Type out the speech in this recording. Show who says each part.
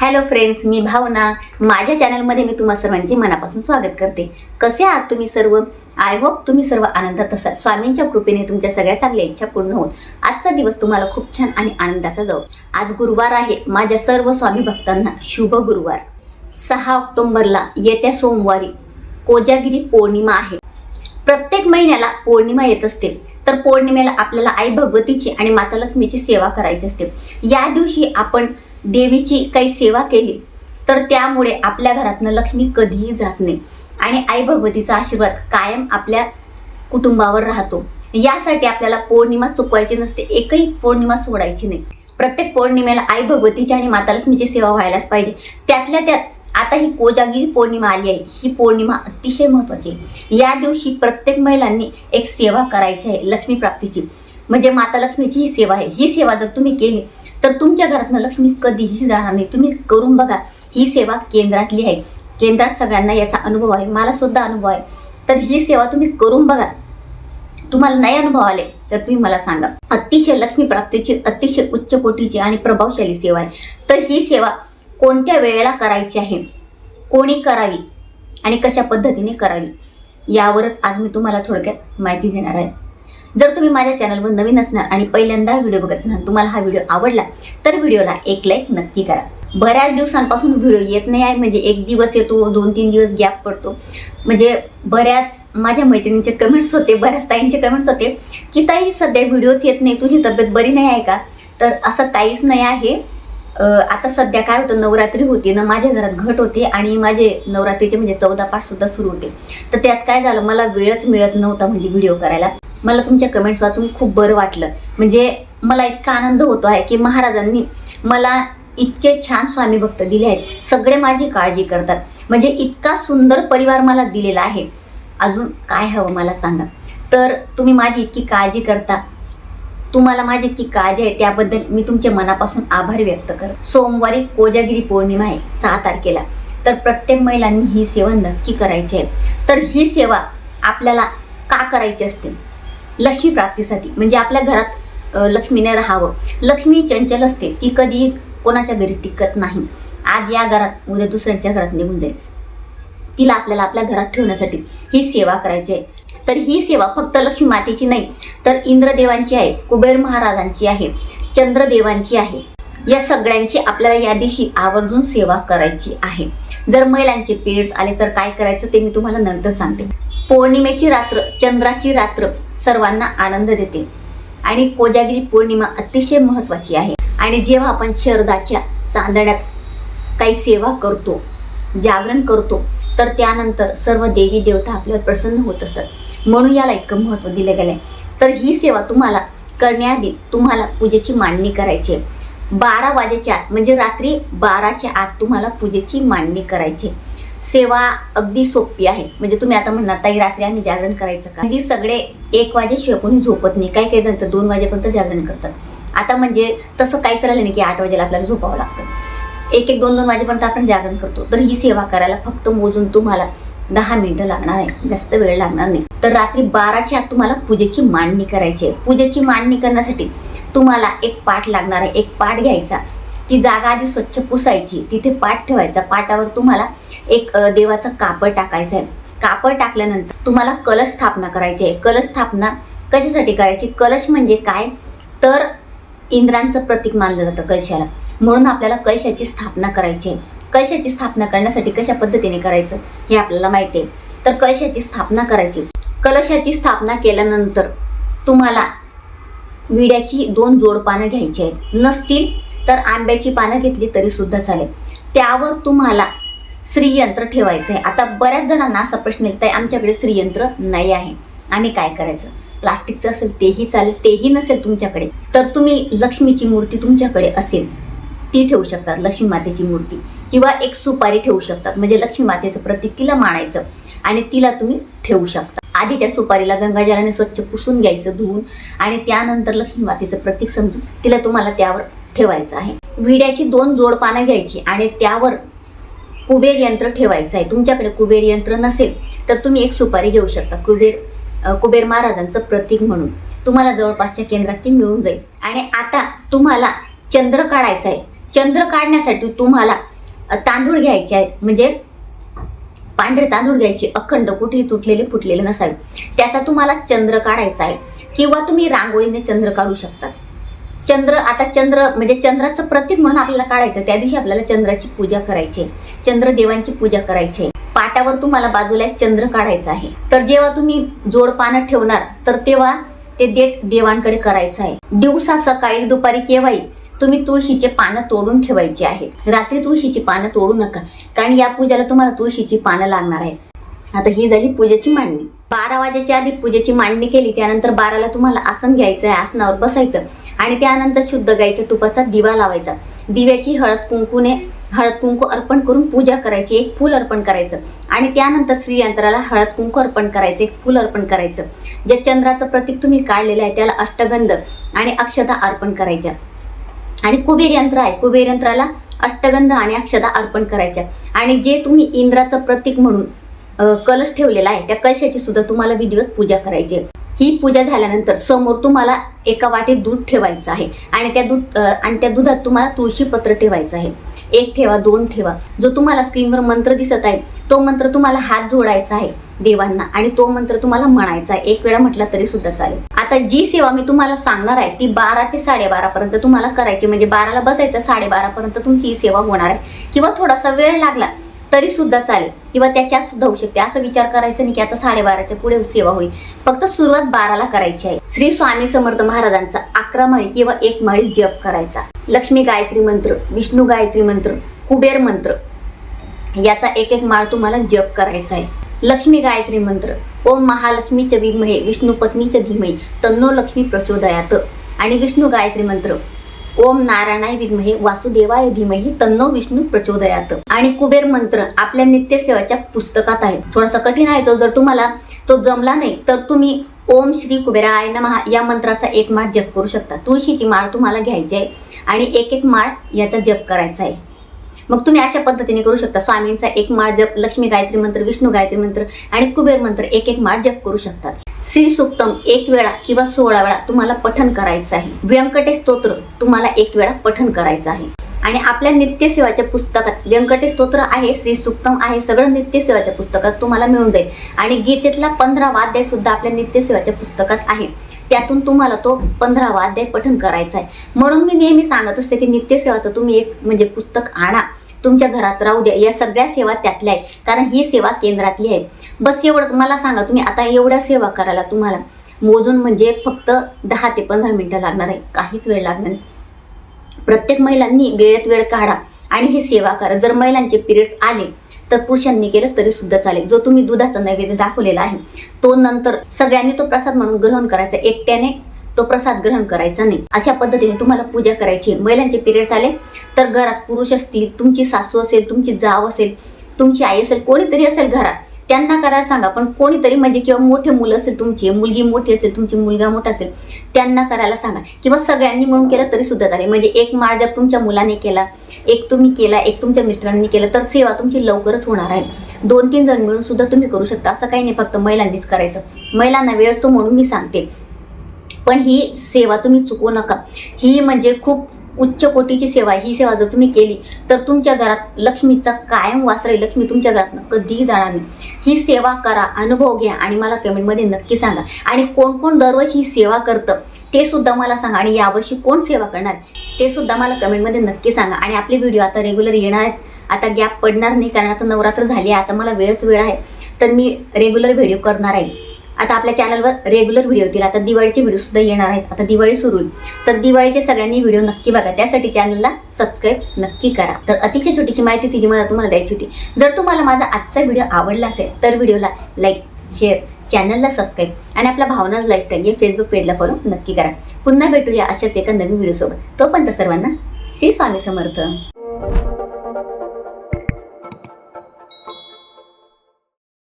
Speaker 1: Hello friends मी भावना. माझ्या चॅनलमध्ये मी तुम्हा सर्वांचे मनापासून स्वागत करते. कसे आहात तुम्ही सर्व? आय होप तुम्ही सर्व आनंदात असाल. स्वामींच्या कृपेने तुमच्या सगळ्या चांगल्या इच्छा पूर्ण होत आजचा दिवस तुम्हाला खूप छान आणि आनंदाचा जाऊ आज गुरुवार आहे. माझ्या सर्व स्वामी भक्तांना शुभ गुरुवार. सहा ऑक्टोबरला येत्या सोमवारी कोजागिरी पौर्णिमा आहे. प्रत्येक महिन्याला पौर्णिमा येत असते. तर पौर्णिमेला आपल्याला आई भगवतीची आणि माता लक्ष्मीची सेवा करायची असते. या दिवशी आपण देवीची काही सेवा केली तर त्यामुळे आपल्या घरातनं लक्ष्मी कधीही जात नाही. आणि आई भगवतीचा आशीर्वाद कायम आपल्या कुटुंबावर राहतो. यासाठी आपल्याला पौर्णिमा चुकवायची नसते एकही पौर्णिमा सोडायची नाही. प्रत्येक पौर्णिमेला आई भगवतीची आणि माता लक्ष्मीची सेवा व्हायलाच पाहिजे. त्यातल्या त्यात आता ही कोजागिरी पौर्णिमा आली आहे ही पौर्णिमा अतिशय महत्वाची आहे. या दिवशी प्रत्येक महिलांनी एक सेवा करायची आहे लक्ष्मी प्राप्तीची. म्हणजे माता लक्ष्मीची ही सेवा आहे. ही सेवा जर तुम्ही केली तर तुमच्या घरातनं लक्ष्मी कधीही जाणार नाही. तुम्ही करून बघा ही सेवा केंद्रातली आहे. केंद्रात सगळ्यांना याचा अनुभव आहे. मला सुद्धा अनुभव आहे. तर ही सेवा तुम्ही करून बघा. तुम्हाला नाही अनुभव आले तर तुम्ही मला सांगा. अतिशय लक्ष्मी प्राप्तीची अतिशय उच्च कोटीची आणि प्रभावशाली सेवा आहे. तर ही सेवा कोणत्या वेळेला करायची आहे? कोणी करावी? आणि कशा पद्धतीने करावी? यावरच आज मी तुम्हाला थोडक्यात माहिती देणार आहे. जर तुम्ही माझ्या चॅनलवर नवीन असणार आणि पहिल्यांदा व्हिडिओ बघत असणार तुम्हाला हा व्हिडिओ आवडला तर व्हिडिओला एक लाईक नक्की करा. बऱ्याच दिवसांपासून व्हिडिओ येत नाही आहे म्हणजे एक दिवस येतो दोन तीन दिवस गॅप पडतो. म्हणजे बऱ्याच माझ्या मैत्रिणींचे कमेंट्स होते बऱ्याच ताईंचे कमेंट्स होते की ताई सध्या व्हिडिओच येत नाही तुझी तब्येत बरी नाही आहे का? तर असं काहीच नाही आहे. आता सध्या काय होतं नवरात्री होती ना माझ्या घरात घट होते आणि माझे नवरात्रीचे म्हणजे चौदा पाठ सुद्धा सुरू होते. तर त्यात काय झालं मला वेळच मिळत नव्हता म्हणजे व्हिडिओ करायला. मला तुमच्या कमेंट्स वाचून खूप बरं वाटलं. म्हणजे मला इतका आनंद होतो आहे की महाराजांनी मला इतके छान स्वामी भक्त दिले आहेत. सगळे माझी काळजी करतात. म्हणजे इतका सुंदर परिवार मला दिलेला आहे. अजून काय हवं मला सांगा. तर तुम्ही माझी इतकी काळजी करता. तुम्हाला माझी इतकी काळजी आहे त्याबद्दल मी तुमच्या मनापासून आभार व्यक्त कर सोमवारी कोजागिरी पौर्णिमा आहे सहा तारखेला. तर प्रत्येक महिलांनी ही सेवा नक्की करायची आहे. तर ही सेवा आपल्याला का करायची असते? लक्ष्मी प्राप्तीसाठी म्हणजे आपल्या घरात लक्ष्मीने राहावं. लक्ष्मी चंचल असते ती कधी कोणाच्या घरी टिकत नाही. आज या घरात उद्या दुसऱ्यांच्या घरात निघून जाईल. तिला आपल्याला आपल्या घरात ठेवण्यासाठी ही सेवा करायची आहे. तर ही सेवा फक्त लक्ष्मी मातेची नाही तर इंद्रदेवांची आहे कुबेर महाराजांची आहे चंद्रदेवांची आहे. या सगळ्यांची आपल्याला या दिवशी आवर्जून सेवा करायची आहे. जर महिलांचे पिरियड्स आले तर काय करायचं ते मी तुम्हाला नंतर सांगते. पौर्णिमेची रात्र चंद्राची रात्र सर्वांना आनंद देते. आणि कोजागिरी पौर्णिमा अतिशय महत्त्वाची आहे. आणि जेव्हा आपण शरदाच्या चांदण्यात काही सेवा करतो जागरण करतो तर त्यानंतर सर्व देवी देवता आपल्यावर प्रसन्न होत असतात. म्हणून याला इतकं महत्त्व दिलं गेलं आहे तर ही सेवा तुम्हाला करण्याआधी तुम्हाला पूजेची मांडणी करायची आहे. बारा वाजेच्या आत म्हणजे रात्री बाराच्या आत तुम्हाला पूजेची मांडणी करायची आहे. सेवा अगदी सोपी आहे. म्हणजे तुम्ही आता म्हणणार ताई रात्री आम्ही जागरण करायचं का? ही सगळे एक वाजेशिवाय कोणी झोपत नाही. काही काही जण तर दोन वाजेपर्यंत जागरण करतात. आता म्हणजे तसं काहीच राहिलं नाही की आठ वाजेला आपल्याला झोपावं लागतं. एक एक दोन दोन वाजेपर्यंत आपण जागरण करतो. तर ही सेवा करायला फक्त मोजून तुम्हाला दहा मिनिटं लागणार आहे. जास्त वेळ लागणार नाही. तर रात्री बाराच्या आत तुम्हाला पूजेची मांडणी करायची आहे. पूजेची मांडणी करण्यासाठी तुम्हाला एक पाठ लागणार आहे. एक पाठ घ्यायचा. ती जागा आधी स्वच्छ पुसायची. तिथे पाठ ठेवायचा. पाटावर तुम्हाला एक देवाचं कापड टाकायचं आहे. कापड टाकल्यानंतर तुम्हाला कलश स्थापना करायची आहे. कलश स्थापना कशासाठी करायची? कलश म्हणजे काय? तर इंद्रांचं प्रतीक मानलं जातं कलशाला. म्हणून आपल्याला कलशाची स्थापना करायची आहे. कलशाची स्थापना करण्यासाठी कशा पद्धतीने करायचं? हे आपल्याला माहिती आहे. तर कलशाची स्थापना करायची. कलशाची स्थापना केल्यानंतर तुम्हाला विड्याची दोन जोड पानं घ्यायची आहेत. नसतील तर आंब्याची पानं घेतली तरी सुद्धा चालेल. त्यावर तुम्हाला श्रीयंत्र ठेवायचं आहे आता बऱ्याच जणांना असा प्रश्न येत आहे आमच्याकडे श्रीयंत्र नाही आहे. आम्ही काय करायचं? प्लास्टिकचं असेल तेही चालेल तेही नसेल तुमच्याकडे. तर तुम्ही लक्ष्मीची मूर्ती तुमच्याकडे असेल ती ठेवू शकतात लक्ष्मी मातेची मूर्ती. किंवा एक सुपारी ठेवू शकतात. म्हणजे लक्ष्मी मातेचं प्रतीक तिला मानायचं आणि तिला तुम्ही ठेवू शकता. आधी त्या सुपारीला गंगाजलाने स्वच्छ पुसून घ्यायचं धुवून आणि त्यानंतर लक्ष्मी मातेचं प्रतीक समजून तिला तुम्हाला त्यावर ठेवायचं आहे. विड्याची दोन जोड पानं घ्यायची आणि त्यावर कुबेर यंत्र ठेवायचं आहे. तुमच्याकडे कुबेर यंत्र नसेल तर तुम्ही एक सुपारी घेऊ शकता. कुबेर कुबेर महाराजांचं प्रतीक म्हणून. तुम्हाला जवळपासच्या केंद्रात ती मिळून जाईल. आणि आता तुम्हाला चंद्र काढायचा आहे. चंद्र काढण्यासाठी तुम्हाला तांदूळ घ्यायचे आहेत. म्हणजे पांढरे तांदूळ घ्यायचे. अखंड कुठेही तुटलेले फुटलेले नसावे. त्याचा तुम्हाला चंद्र काढायचा आहे. किंवा तुम्ही रांगोळीने चंद्र काढू शकता. चंद्र आता चंद्र म्हणजे चंद्राचं प्रतीक म्हणून आपल्याला काढायचं. त्या दिवशी आपल्याला चंद्राची पूजा करायची. आहे. चंद्रदेवांची पूजा करायची. आहे. पाटावर तुम्हाला बाजूला एक चंद्र काढायचा आहे. तर जेव्हा तुम्ही जोडपानं ठेवणार तर तेव्हा ते देठ देवांकडे करायचं आहे. दिवसा सकाळी दुपारी केव्हाही तुम्ही तुळशीचे पानं तोडून ठेवायची आहेत रात्री तुळशीची पानं तोडू नका. कारण या पूजेला तुम्हाला तुळशीची पानं लागणार आहेत. आता ही झाली पूजेची मांडणी. बारा वाजेच्या आधी पूजेची मांडणी केली त्यानंतर बाराला तुम्हाला आसन घ्यायचं आहे आसनावर बसायचं आणि त्यानंतर शुद्ध गाईच्या तुपाचा दिवा लावायचा. दिव्याची हळद कुंकूने हळद कुंकू अर्पण करून पूजा करायची एक फूल अर्पण करायचं आणि त्यानंतर श्रीयंत्राला हळद कुंकू अर्पण करायचं एक फूल अर्पण करायचं. जे चंद्राचं प्रतीक तुम्ही काढलेलं आहे त्याला अष्टगंध आणि अक्षता अर्पण करायच्या. आणि कुबेर यंत्र आहे कुबेर यंत्राला अष्टगंध आणि अक्षदा अर्पण करायच्या. आणि जे तुम्ही इंद्राचं प्रतीक म्हणून कलश ठेवलेला आहे. त्या कलशाची सुद्धा तुम्हाला विधिवत पूजा करायची आहे. ही पूजा झाल्यानंतर समोर तुम्हाला एका वाटीत दूध ठेवायचं आहे. आणि त्या दूध आणि त्या दुधात तुम्हाला तुळशी पत्र ठेवायचं आहे. एक ठेवा दोन ठेवा. जो तुम्हाला स्क्रीनवर मंत्र दिसत आहे तो मंत्र तुम्हाला हात जोडायचा आहे देवांना. आणि तो मंत्र तुम्हाला म्हणायचा आहे. एक वेळा म्हटला तरी सुद्धा चालेल. आता जी सेवा मी तुम्हाला सांगणार आहे ती बारा ते साडेबारा पर्यंत तुम्हाला करायची म्हणजे बाराला बसायचं साडेबारा पर्यंत तुमची ही सेवा होणार आहे. किंवा थोडासा वेळ लागला तरी सुद्धा चालेल. किंवा त्याच्यात सुद्धा होऊ शकते. असं विचार करायचा नाही की आता साडेबाराच्या पुढे सेवा होईल. फक्त सुरुवात बाराला करायची आहे. श्री स्वामी समर्थ महाराजांचा अकरा माळी किंवा एक माळी जप करायचा. लक्ष्मी गायत्री मंत्र विष्णू गायत्री मंत्र कुबेर मंत्र याचा एक एक माळ तुम्हाला जप करायचा आहे. लक्ष्मी गायत्री मंत्र ओम महालक्ष्मीच विमहे विष्णू पत्नीच धीमहे तन्नो लक्ष्मी प्रचोदयात. आणि विष्णू गायत्री मंत्र ओम नारायणाय विद्महे वासुदेवाय धीमही तन्नो विष्णू प्रचोदयात. आणि कुबेर मंत्र आपल्या नित्यसेवाच्या पुस्तकात आहे. थोडासा कठीण आहे तो जर तुम्हाला तो जमला नाही तर तुम्ही ओम श्री कुबेराय नमः या मंत्राचा एक माळ जप करू शकता. तुळशीची माळ तुम्हाला घ्यायची आहे आणि एक एक माळ याचा जप करायचा आहे. मग तुम्ही अशा पद्धतीने करू शकता. स्वामींचा एक माळ जप लक्ष्मी गायत्री मंत्र विष्णू गायत्री मंत्र आणि कुबेर मंत्र एक एक माळ जप करू शकतात. श्री सुक्तम एक वेळा किंवा सोळा वेळा तुम्हाला पठन करायचं आहे. व्यंकटेश स्तोत्र तुम्हाला एक वेळा पठन करायचं आहे. आणि आपल्या नित्यसेवाच्या पुस्तकात व्यंकटेश स्तोत्र आहे श्री सुक्तम आहे सगळं नित्यसेवाच्या पुस्तकात तुम्हाला मिळून जाईल. आणि गीतेतला पंधरा वाद्य सुद्धा आपल्या नित्यसेवाच्या पुस्तकात आहे. त्यातून तुम्हाला तो पंधरा वाद्य पठन करायचा आहे. म्हणून मी नेहमी सांगत असते की नित्यसेवाचं तुम्ही एक म्हणजे पुस्तक आणा. तुमच्या घरात राहू द्या. या सगळ्या सेवा त्यातल्या आहे कारण ही सेवा केंद्रातली आहे. बस एवढंच. मला सांगा तुम्ही आता एवढ्या सेवा करायला तुम्हाला मोजून म्हणजे फक्त दहा ते पंधरा मिनटं लागणार आहे. काहीच वेळ लागणार नाही. प्रत्येक महिलांनी वेळेत वेळ काढा आणि ही सेवा करा. जर महिलांचे पिरियड्स आले तर पुरुषांनी केलं तरी सुद्धा चालेल. जो तुम्ही दुधाचा नैवेद्य दाखवलेला आहे तो नंतर सगळ्यांनी तो प्रसाद म्हणून ग्रहण करायचा. एकट्याने तो प्रसाद ग्रहण करायचा नाही. अशा पद्धतीने तुम्हाला पूजा करायची महिलांचे पिरियड्स आले तर घरात पुरुष असतील तुमची सासू असेल तुमची जाव असेल तुमची आई असेल कोणीतरी असेल घरात त्यांना करायला सांगा. पण कोणीतरी म्हणजे किंवा मोठे मुलं असेल तुमची मुलगी मोठी असेल तुमची मुलगा मोठा असेल त्यांना करायला सांगा. किंवा सगळ्यांनी मिळून केलं तरी सुद्धा चालेल. म्हणजे एक माळ जर तुमच्या मुलाने केला एक तुम्ही केला एक तुमच्या मिस्टरांनी केलं तर सेवा तुमची लवकरच होणार आहे. दोन तीन जण मिळून सुद्धा तुम्ही करू शकता. असं काही नाही फक्त महिलांनीच करायचं. महिलांना वेळ असतो म्हणून मी सांगते. पण ही सेवा तुम्ही चुकवू नका. ही म्हणजे खूप उच्च कोटीची सेवा आहे ही सेवा जर तुम्ही केली तर तुमच्या घरात लक्ष्मीचा कायम वास राहील लक्ष्मी तुमच्या घरात कधीही जाणार नाही. ही सेवा करा अनुभव घ्या आणि मला कमेंटमध्ये नक्की सांगा. आणि कोण कोण दरवर्षी ही सेवा करतं ते सुद्धा मला सांगा. आणि यावर्षी कोण सेवा करणार ते सुद्धा मला कमेंटमध्ये नक्की सांगा. आणि आपले व्हिडिओ आता रेग्युलर येणार आहेत. आता गॅप पडणार नाही कारण आता नवरात्र झाली आहे. आता मला वेळच वेळ आहे. तर मी रेग्युलर व्हिडिओ करणार आहे. आता आपल्या चॅनलवर रेग्युलर व्हिडिओ येतील. आता दिवाळीचे व्हिडिओ सुद्धा येणार आहेत. आता दिवाळी सुरू होईल. तर दिवाळीचे सगळ्यांनी व्हिडिओ नक्की बघा. त्यासाठी चॅनलला सबस्क्राईब नक्की करा. तर अतिशय छोटीशी माहिती तिची मला तुम्हाला द्यायची होती. जर तुम्हाला माझा आजचा व्हिडिओ आवडला असेल तर व्हिडिओला लाईक शेअर चॅनलला सबस्क्राईब आणि आपल्या लाईक टाईम या फेसबुक पेजला फॉलो नक्की करा. पुन्हा भेटूया अशाच एका नवीन व्हिडिओसोबत तोपर्यंत सर्वांना श्री स्वामी समर्थ.